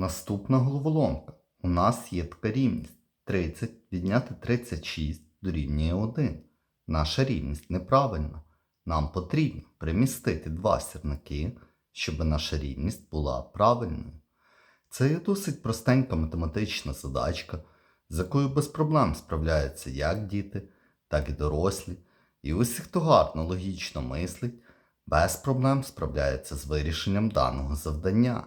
Наступна головоломка. У нас є така рівність. 30 відняти 36 дорівнює 1. Наша рівність неправильна. Нам потрібно примістити два сірники, щоб наша рівність була правильною. Це є досить простенька математична задачка, з якою без проблем справляються як діти, так і дорослі. І усі, хто гарно логічно мислить, без проблем справляється з вирішенням даного завдання.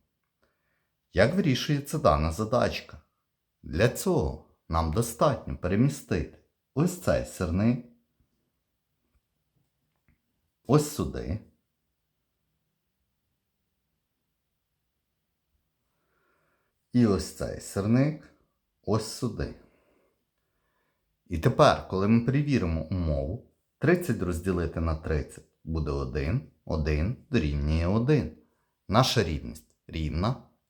Як вирішується дана задачка? Для цього нам достатньо перемістити ось цей сирник, ось сюди. І ось цей сирник ось сюди. І тепер, коли ми перевіримо умову, 30 розділити на 30 буде 1, 1 дорівнює 1. Наша рівність рівна,